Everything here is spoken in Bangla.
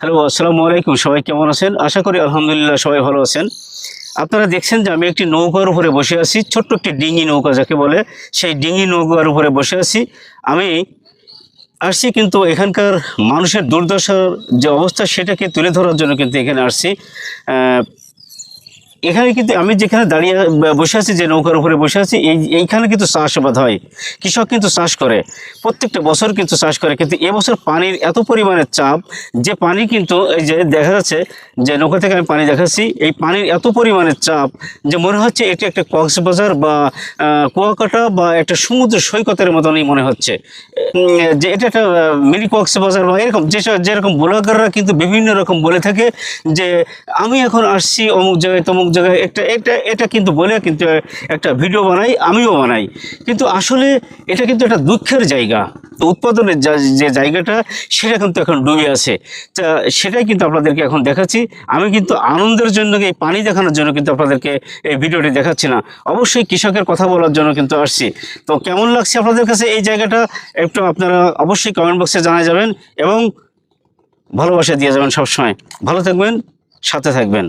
হ্যালো, আসসালামু আলাইকুম। সবাই কেমন আছেন? আশা করি আলহামদুলিল্লাহ সবাই ভালো আছেন। আপনারা দেখছেন যে আমি একটি নৌকার উপরে বসে আছি, ছোট্ট একটি ডিঙি নৌকা যাকে বলে। সেই ডিঙি নৌকার উপরে বসে আছি। আমি আসছি কিন্তু এখানকার মানুষের দুর্দশার যে অবস্থা, সেটাকে তুলে ধরার জন্য কিন্তু এখানে আসছি। এখানে কিন্তু আমি যেখানে দাঁড়িয়ে বসে আছি, যে নৌকার উপরে বসে আছি, এই, এইখানে কিন্তু চাষাবাদ হয়। কৃষক কিন্তু চাষ করে। প্রত্যেকটা বছর কিন্তু চাষ করে। কিন্তু এবছর পানির এত পরিমাণের চাপ, যে পানি কিন্তু, এই যে দেখা যাচ্ছে, যে নৌকা থেকে আমি পানি দেখাচ্ছি, এই পানির এত পরিমাণের চাপ, যে মনে হচ্ছে এটি একটা কক্সবাজার বা কুয়াকাটা বা একটা সমুদ্র সৈকতের মতনই মনে হচ্ছে। যে এটা একটা মিনি কক্সবাজার বা এরকম যেসব যেরকম ব্লগাররা কিন্তু বিভিন্ন রকম বলে থাকে, যে আমি এখন আসছি অমুক জায়গায় তমুক জায়গায় একটা এটা এটা কিন্তু বলে কিন্তু একটা ভিডিও বানাই, আমিও বানাই। কিন্তু আসলে এটা কিন্তু একটা দুঃখের জায়গা। উৎপাদনের যে জায়গাটা, সেটা কিন্তু এখন ডুবে আছে। তা সেটাই কিন্তু আপনাদেরকে এখন দেখাচ্ছি। আমি কিন্তু আনন্দের জন্য এই পানি দেখানোর জন্য কিন্তু আপনাদেরকে এই ভিডিওটি দেখাচ্ছি না। অবশ্যই কৃষকের কথা বলার জন্য কিন্তু আসছি। তো কেমন লাগছে আপনাদের কাছে এই জায়গাটা? একটু আপনারা অবশ্যই কমেন্ট বক্সে জানা যাবেন এবং ভালোবাসা দিয়ে যাবেন সবসময়। ভালো থাকবেন, সাথে থাকবেন।